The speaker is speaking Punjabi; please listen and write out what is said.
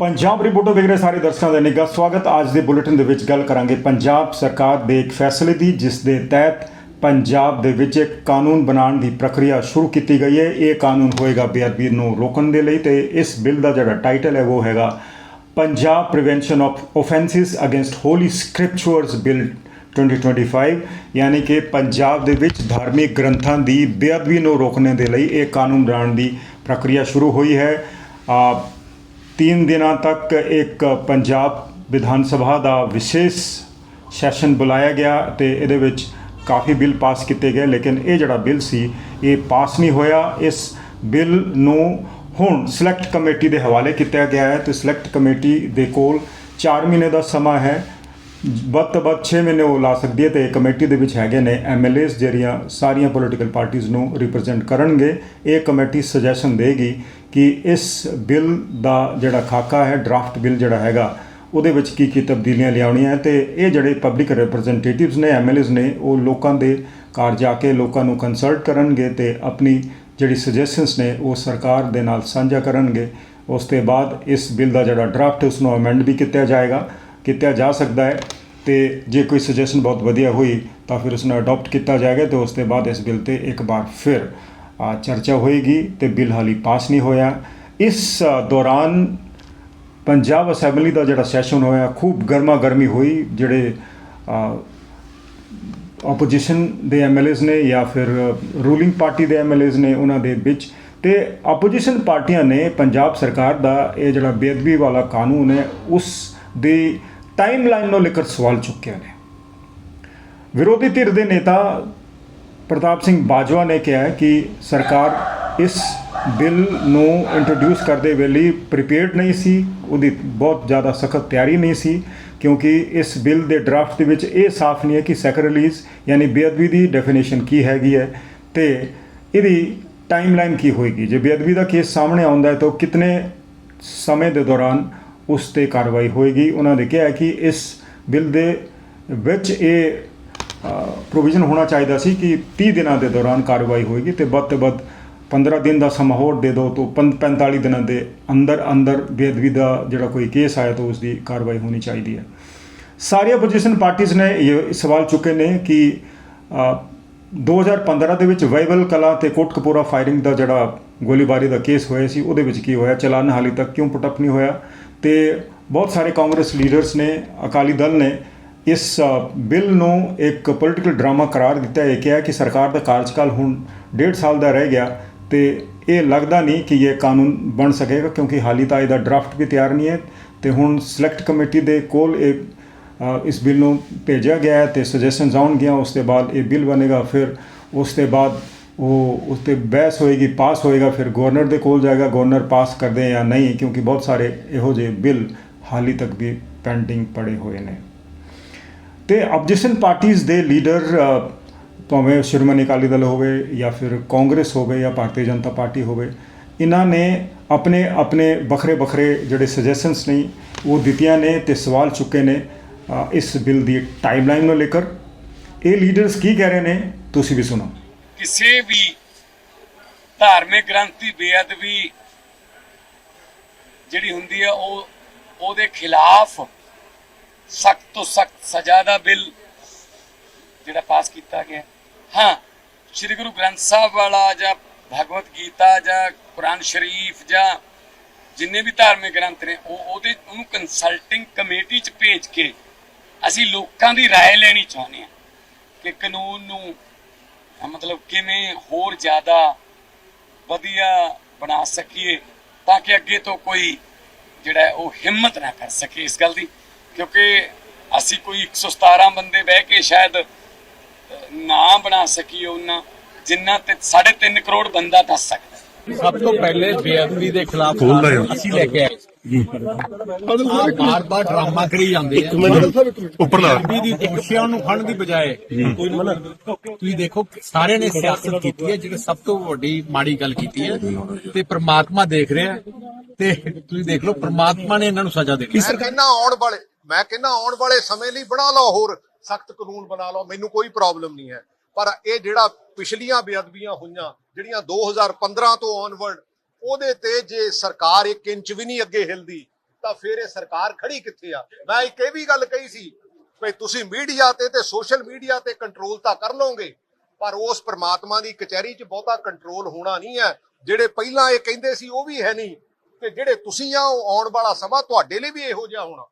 ਪੰਜਾਬ ਰਿਪੋਰਟਰ ਦੇਖ ਰਹੇ ਸਾਰੇ ਦਰਸ਼ਕਾਂ ਦਾ ਨਿੱਘਾ ਸਵਾਗਤ। ਅੱਜ ਦੇ ਬੁਲੇਟਿਨ ਦੇ ਵਿੱਚ ਗੱਲ ਕਰਾਂਗੇ ਪੰਜਾਬ ਸਰਕਾਰ ਦੇ ਇੱਕ ਫੈਸਲੇ ਦੀ, ਜਿਸ ਦੇ ਤਹਿਤ ਪੰਜਾਬ ਦੇ ਵਿੱਚ ਇੱਕ ਕਾਨੂੰਨ ਬਣਾਉਣ ਦੀ ਪ੍ਰਕਿਰਿਆ ਸ਼ੁਰੂ ਕੀਤੀ ਗਈ ਹੈ। ਇਹ ਕਾਨੂੰਨ ਹੋਏਗਾ ਬੇਅਦਬੀ ਨੂੰ ਰੋਕਣ ਦੇ ਲਈ ਤੇ ਇਸ ਬਿੱਲ ਦਾ ਜਿਹੜਾ ਟਾਈਟਲ ਹੈ ਉਹ ਹੈਗਾ Punjab prevention of offences against holy scriptures bill 2025 ਯਾਨੀ ਕਿ ਪੰਜਾਬ ਦੇ ਵਿੱਚ ਧਾਰਮਿਕ ਗ੍ਰੰਥਾਂ ਦੀ ਬੇਅਦਬੀ ਨੂੰ ਰੋਕਣ ਦੇ ਲਈ ਇਹ ਕਾਨੂੰਨ ਬਣਾਉਣ ਦੀ ਪ੍ਰਕਿਰਿਆ ਸ਼ੁਰੂ ਹੋਈ ਹੈ। ਆ ਤਿੰਨ ਦਿਨਾਂ ਤੱਕ ਇੱਕ ਪੰਜਾਬ ਵਿਧਾਨ ਸਭਾ ਦਾ ਵਿਸ਼ੇਸ਼ ਸੈਸ਼ਨ ਬੁਲਾਇਆ ਗਿਆ ਤੇ ਇਹਦੇ ਵਿੱਚ ਕਾਫੀ ਬਿੱਲ ਪਾਸ ਕੀਤੇ ਗਏ ਲੇਕਿਨ ਇਹ ਜਿਹੜਾ ਬਿੱਲ ਸੀ ਇਹ ਪਾਸ ਨਹੀਂ ਹੋਇਆ ਇਸ ਬਿੱਲ ਨੂੰ ਹੁਣ ਸਿਲੈਕਟ ਕਮੇਟੀ ਦੇ ਹਵਾਲੇ ਕੀਤਾ ਗਿਆ ਹੈ ਤੇ ਸਿਲੈਕਟ ਕਮੇਟੀ ਦੇ ਕੋਲ 4 ਮਹੀਨੇ ਦਾ ਸਮਾਂ ਹੈ ਵੱਧ ਤੋਂ ਵੱਧ 6 ਮਹੀਨੇ ਉਹ ਲਾ ਸਕਦੀ ਹੈ ਤੇ ਕਮੇਟੀ ਦੇ ਵਿੱਚ ਹੈਗੇ ਨੇ ਐਮਐਲਏਸ ਜਿਹੜੀਆਂ ਸਾਰੀਆਂ ਪੋਲੀਟੀਕਲ ਪਾਰਟੀਆਂ ਨੂੰ ਰਿਪਰੈਜ਼ੈਂਟ ਕਰਨਗੇ। ਇਹ ਕਮੇਟੀ ਸੁਜੈਸ਼ਨ ਦੇਗੀ ਕਿ ਇਸ ਬਿੱਲ ਦਾ ਜਿਹੜਾ ਖਾਕਾ ਹੈ ਡਰਾਫਟ ਬਿੱਲ ਜਿਹੜਾ ਹੈਗਾ, ਉਹਦੇ ਵਿੱਚ ਕੀ ਕੀ ਤਬਦੀਲੀਆਂ ਲਿਆਉਣੀਆਂ ਹੈ ਤੇ ਇਹ ਜਿਹੜੇ ਪਬਲਿਕ ਰਿਪਰੈਜ਼ੈਂਟੇਟਿਵਸ ਨੇ ਐਮਐਲਏਸ ਨੇ, ਉਹ ਲੋਕਾਂ ਦੇ ਘਰ ਜਾ ਕੇ ਲੋਕਾਂ ਨੂੰ ਕੰਸਲਟ ਕਰਨਗੇ ਤੇ ਆਪਣੀ ਜਿਹੜੀ ਸੁਜੈਸ਼ਨਸ ਨੇ, ਉਹ ਸਰਕਾਰ ਦੇ ਨਾਲ ਸਾਂਝਾ ਕਰਨਗੇ। ਉਸ ਤੋਂ ਬਾਅਦ ਇਸ ਬਿੱਲ ਦਾ ਜਿਹੜਾ ਡਰਾਫਟ ਉਸ ਨੂੰ ਅਮੈਂਡ ਵੀ ਕੀਤਾ ਜਾਏਗਾ। ਕੀਤਾ ਜਾ ਸਕਦਾ ਹੈ ਤੇ ਜੇ ਕੋਈ ਸੁਜੈਸ਼ਨ ਬਹੁਤ ਵਧੀਆ ਹੋਈ ਤਾਂ ਫਿਰ ਉਸ ਨੂੰ ਅਡਾਪਟ ਕੀਤਾ ਜਾਏਗਾ ਤੇ ਉਸ ਤੋਂ ਬਾਅਦ ਇਸ ਬਿੱਲ ਤੇ ਇੱਕ ਵਾਰ ਫਿਰ ਚਰਚਾ ਹੋਏਗੀ ਤੇ ਬਿੱਲ ਹਾਲੀ ਪਾਸ ਨਹੀਂ ਹੋਇਆ। ਇਸ ਦੌਰਾਨ ਪੰਜਾਬ ਅਸੈਂਬਲੀ ਦਾ ਜਿਹੜਾ ਸੈਸ਼ਨ ਹੋਇਆ, ਖੂਬ ਗਰਮਾ ਗਰਮੀ ਹੋਈ, ਜਿਹੜੇ ਆਪੋਜੀਸ਼ਨ ਦੇ ਐਮਐਲਏਸ ਨੇ ਜਾਂ ਫਿਰ ਰੂਲਿੰਗ ਪਾਰਟੀ ਦੇ ਐਮਐਲਏਸ ਨੇ ਉਹਨਾਂ ਦੇ ਵਿੱਚ ਤੇ ਆਪੋਜੀਸ਼ਨ ਪਾਰਟੀਆਂ ਨੇ ਪੰਜਾਬ ਸਰਕਾਰ ਦਾ ਇਹ ਜਿਹੜਾ ਬੇਅਦਬੀ ਵਾਲਾ ਕਾਨੂੰਨ ਹੈ, ਉਸ ਦੀ ਟਾਈਮਲਾਈਨ ਨੂੰ ਲੈ ਕੇ ਸਵਾਲ ਚੁੱਕੇ ਨੇ। ਵਿਰੋਧੀ ਧਿਰ ਦੇ ਨੇਤਾ ਪ੍ਰਤਾਪ ਸਿੰਘ ਬਾਜਵਾ ਨੇ ਕਿਹਾ ਕਿ ਸਰਕਾਰ ਇਸ ਬਿੱਲ ਨੂੰ ਇੰਟਰੋਡਿਊਸ ਕਰਦੇ ਵੇਲੇ ਪ੍ਰੀਪੇਅਰਡ ਨਹੀਂ ਸੀ, ਉਹਦੀ ਬਹੁਤ ਜ਼ਿਆਦਾ ਸਖਤ ਤਿਆਰੀ ਨਹੀਂ ਸੀ, ਕਿਉਂਕਿ ਇਸ ਬਿੱਲ ਦੇ ਡਰਾਫਟ ਦੇ ਵਿੱਚ ਇਹ ਸਾਫ਼ ਨਹੀਂ ਹੈ ਕਿ ਸੈਕਰਲੀਜ਼ ਯਾਨੀ ਬੇਅਦਬੀ ਦੀ ਡੈਫੀਨੇਸ਼ਨ ਕੀ ਹੈਗੀ ਹੈ ਤੇ ਇਹਦੀ ਟਾਈਮਲਾਈਨ ਕੀ ਹੋਏਗੀ। ਜੇ ਬੇਅਦਬੀ ਦਾ ਕੇਸ ਸਾਹਮਣੇ ਆਉਂਦਾ ਹੈ ਤਾਂ ਕਿਤਨੇ ਸਮੇਂ ਦੇ ਦੌਰਾਨ ਉਸ ਤੇ ਕਾਰਵਾਈ ਹੋਏਗੀ। ਉਹਨਾਂ ਨੇ ਕਿਹਾ ਕਿ ਇਸ ਬਿੱਲ ਦੇ ਵਿੱਚ ਇਹ ਪ੍ਰੋਵੀਜ਼ਨ ਹੋਣਾ ਚਾਹੀਦਾ ਸੀ ਕਿ 30 ਦਿਨਾਂ ਦੇ ਦੌਰਾਨ ਕਾਰਵਾਈ ਹੋਏਗੀ ਤੇ ਵੱਧ ਤੋਂ ਵੱਧ 15 ਦਿਨ ਦਾ ਸਮਾਂ ਹੋਰ ਦੇ ਦਿਓ ਤੋਂ ਪੰ- 45 ਦਿਨਾਂ ਦੇ ਅੰਦਰ ਅੰਦਰ ਬੇਅਦਬੀ ਦਾ ਜਿਹੜਾ ਕੋਈ ਕੇਸ ਆਇਆ ਤਾਂ ਉਸ ਦੀ ਕਾਰਵਾਈ ਹੋਣੀ ਚਾਹੀਦੀ ਹੈ। ਸਾਰੀਆਂ ਆਪੋਜੀਸ਼ਨ ਪਾਰਟੀਆਂ ਨੇ ਇਹ ਸਵਾਲ ਚੁੱਕੇ ਨੇ ਕਿ ਅ, 2015 ਦੇ ਵਿੱਚ ਵਾਈਵਲ ਕਲਾ ਤੇ ਕੋਟਕਪੂਰਾ ਫਾਇਰਿੰਗ ਦਾ ਜਿਹੜਾ ਗੋਲੀਬਾਰੀ ਦਾ ਕੇਸ ਹੋਇਆ ਸੀ ਉਹਦੇ ਵਿੱਚ ਕੀ ਹੋਇਆ? ਚਲਾਨ ਹਾਲੇ ਤੱਕ ਕਿਉਂ ਪੁੱਟ ਅਪ ਨਹੀਂ ਹੋਇਆ? ਤੇ ਬਹੁਤ ਸਾਰੇ ਕਾਂਗਰਸ ਲੀਡਰਸ ਨੇ, ਅਕਾਲੀ ਦਲ ਨੇ ਇਸ ਬਿੱਲ ਨੂੰ ਇੱਕ ਪੋਲੀਟੀਕਲ ਡਰਾਮਾ ਕਰਾਰ ਦਿੱਤਾ। ਹੈ ਕਿਹਾ ਕਿ ਸਰਕਾਰ ਦਾ ਕਾਰਜਕਾਲ ਹੁਣ ਡੇਢ ਸਾਲ ਦਾ ਰਹਿ ਗਿਆ ਤੇ ਇਹ ਲੱਗਦਾ ਨਹੀਂ ਕਿ ਇਹ ਕਾਨੂੰਨ ਬਣ ਸਕੇਗਾ, ਕਿਉਂਕਿ ਹਾਲੀ ਤਾਂ ਇਹਦਾ ਡਰਾਫਟ ਵੀ ਤਿਆਰ ਨਹੀਂ ਹੈ ਤੇ ਹੁਣ ਸਿਲੈਕਟ ਕਮੇਟੀ ਦੇ ਕੋਲ ਇਹ ਇਸ ਬਿੱਲ ਨੂੰ ਭੇਜਿਆ ਗਿਆ ਹੈ ਤੇ ਸੁਜੈਸ਼ਨਸ ਆਉਣਗੀਆਂ, ਉਸ ਤੋਂ ਬਾਅਦ ਇਹ ਬਿੱਲ ਬਣੇਗਾ, ਫਿਰ ਉਸ ਤੋਂ ਬਾਅਦ ਉਹ ਉਸ ਤੇ ਬਹਿਸ ਹੋਏਗੀ, ਪਾਸ ਹੋਏਗਾ, ਫਿਰ ਗਵਰਨਰ ਦੇ ਕੋਲ ਜਾਏਗਾ ਗਵਰਨਰ ਪਾਸ ਕਰਦੇ ਜਾਂ ਨਹੀਂ, ਕਿਉਂਕਿ ਬਹੁਤ ਸਾਰੇ ਇਹੋ ਜਿਹੇ ਬਿੱਲ ਹਾਲੀ ਤੱਕ ਵੀ ਪੈਂਡਿੰਗ ਪੜੇ ਹੋਏ ਨੇ। ਤੇ ਆਪੋਜੀਸ਼ਨ ਪਾਰਟੀਆਂ ਦੇ ਲੀਡਰ ਭਾਵੇਂ ਸ਼੍ਰੋਮਣੀ ਅਕਾਲੀ ਦਲ ਹੋਵੇ ਜਾਂ ਫਿਰ ਕਾਂਗਰਸ ਹੋਵੇ ਜਾਂ ਭਾਰਤੀ ਜਨਤਾ ਪਾਰਟੀ ਹੋਵੇ, ਇਹਨਾਂ ਨੇ ਆਪਣੇ ਆਪਣੇ ਵੱਖਰੇ ਵੱਖਰੇ ਜਿਹੜੇ ਸੁਜੈਸ਼ਨਸ ਨੇ, ਉਹ ਦਿੱਤੀਆਂ ਨੇ ਤੇ ਸਵਾਲ ਚੁੱਕੇ ਨੇ ਇਸ ਬਿੱਲ ਦੀ ਟਾਈਮਲਾਈਨ ਨੂੰ ਲੈ ਕੇ ਇਹ ਲੀਡਰਸ ਕੀ ਕਹਿ ਰਹੇ ਨੇ, ਤੁਸੀਂ ਵੀ ਸੁਣੋ। ਕਿਸੇ ਵੀ ਧਾਰਮਿਕ ਗ੍ਰੰਥ ਦੀ ਬੇਅਦਬੀ ਜਿਹੜੀ ਹੁੰਦੀ ਹੈ ਉਹ ਉਹਦੇ ਖਿਲਾਫ ਸਖਤ ਤੋਂ ਸਖਤ ਸਜ਼ਾ ਦਾ ਬਿੱਲ ਜਿਹੜਾ ਪਾਸ ਕੀਤਾ ਗਿਆ ਹਾਂ ਸ੍ਰੀ ਗੁਰੂ ਗ੍ਰੰਥ ਸਾਹਿਬ ਵਾਲਾ ਜਾਂ ਭਗਵਤ ਗੀਤਾ ਜਾਂ ਕੁਰਾਨ ਸ਼ਰੀਫ ਜਾਂ ਜਿੰਨੇ ਵੀ ਧਾਰਮਿਕ ਗ੍ਰੰਥ ਨੇ ਉਹ ਉਹਦੇ ਉਹਨੂੰ ਕੰਸਲਟਿੰਗ ਕਮੇਟੀ ਚ ਭੇਜ ਕੇ ਅਸੀਂ ਲੋਕਾਂ ਦੀ رائے ਲੈਣੀ ਚਾਹੁੰਦੇ ਹਾਂ ਕਿ ਕਾਨੂੰਨ ਨੂੰ ਅਹ ਮਤਲਬ ਕਿਵੇਂ ਹੋਰ ਜ਼ਿਆਦਾ ਵਧੀਆ ਬਣਾ ਸਕੀਏ ਤਾਂ ਕਿ ਅੱਗੇ ਤੋਂ ਕੋਈ ਜਿਹੜਾ ਉਹ ਹਿੰਮਤ ਨਾ ਕਰ ਸਕੇ ਇਸ ਗੱਲ ਦੀ। ਕਿਉਂਕਿ ਅਸੀਂ ਕੋਈ 117 ਬੰਦੇ ਬਹਿ ਕੇ ਸ਼ਾਇਦ ਨਾ ਬਣਾ ਸਕੀਏ ਉਹਨਾਂ, ਜਿੰਨਾ ਤੇ 3.5 ਕਰੋੜ ਬੰਦਾ ਦੱਸ ਸਕਦਾ। ਸਭ ਤੋਂ ਪਹਿਲੇ ਬੇਅਦਬੀ ਦੇ ਖਿਲਾਫ ਅਸੀਂ ਲੈ ਕੇ ਆਏ। ਬਾਰ ਬਾਰ ਡਰਾਮਾ ਕਰੀ ਜਾਂਦੇ ਆ। ਉੱਪਰ ਲਾ ਬੇਅਦਬੀ ਦੀ ਦੋਸ਼ੀਆਂ ਨੂੰ ਫੜਨ ਦੀ ਬਜਾਏ ਤੁਸੀਂ ਦੇਖੋ ਸਾਰਿਆਂ ਨੇ ਸਿਆਸਤ ਕੀਤੀ ਹੈ ਜਿਹੜੀ ਸਭ ਤੋਂ ਵੱਡੀ ਮਾੜੀ ਗੱਲ ਕੀਤੀ ਹੈ ਤੇ ਪ੍ਰਮਾਤਮਾ ਦੇਖ ਰਿਹਾ ਤੇ ਤੁਸੀਂ ਦੇਖ ਲਓ ਪ੍ਰਮਾਤਮਾ ਨੇ ਇਹਨਾਂ ਨੂੰ ਸਜ਼ਾ ਦੇਣੀ ਮੈਂ ਕਹਿੰਦਾ ਆਉਣ ਵਾਲੇ ਮੈਂ ਕਹਿੰਦਾ ਆਉਣ ਵਾਲੇ ਸਮੇਂ ਲਈ ਬਣਾ ਲਓ ਹੋਰ ਸਖਤ ਕਾਨੂੰਨ ਬਣਾ ਲਓ ਮੈਨੂੰ ਕੋਈ ਪ੍ਰੋਬਲਮ ਨਹੀਂ ਹੈ। ਪਰ ਇਹ ਜਿਹੜਾ ਪਿਛਲੀਆਂ ਬੇਅਦਬੀਆਂ ਹੋਈਆਂ ਜਿਹੜੀਆਂ 2015 ਤੋਂ ਔਨਵਰਡ ਉਹਦੇ ਤੇ ਜੇ ਸਰਕਾਰ ਇੱਕ ਇੰਚ ਵੀ ਨਹੀਂ ਅੱਗੇ ਹਿਲਦੀ, ਤਾਂ ਫਿਰ ਇਹ ਸਰਕਾਰ ਖੜੀ ਕਿੱਥੇ ਆ? ਮੈਂ ਇੱਕ ਇਹ ਵੀ ਗੱਲ ਕਹੀ ਸੀ ਵੀ ਤੁਸੀਂ ਮੀਡੀਆ ਤੇ ਤੇ ਸੋਸ਼ਲ ਮੀਡੀਆ ਤੇ ਕੰਟਰੋਲ ਤਾਂ ਕਰ ਲਓਗੇ, ਪਰ ਉਸ ਪ੍ਰਮਾਤਮਾ ਦੀ ਕਚਹਿਰੀ 'ਚ ਬਹੁਤਾ ਕੰਟਰੋਲ ਹੋਣਾ ਨਹੀਂ ਹੈ। ਜਿਹੜੇ ਪਹਿਲਾਂ ਇਹ ਕਹਿੰਦੇ ਸੀ ਉਹ ਵੀ ਹੈ ਨਹੀਂ ਤੇ ਜਿਹੜੇ ਤੁਸੀਂ ਆ, ਉਹ ਆਉਣ ਵਾਲਾ ਸਮਾਂ ਤੁਹਾਡੇ ਲਈ ਵੀ ਇਹੋ ਜਿਹਾ ਹੋਣਾ।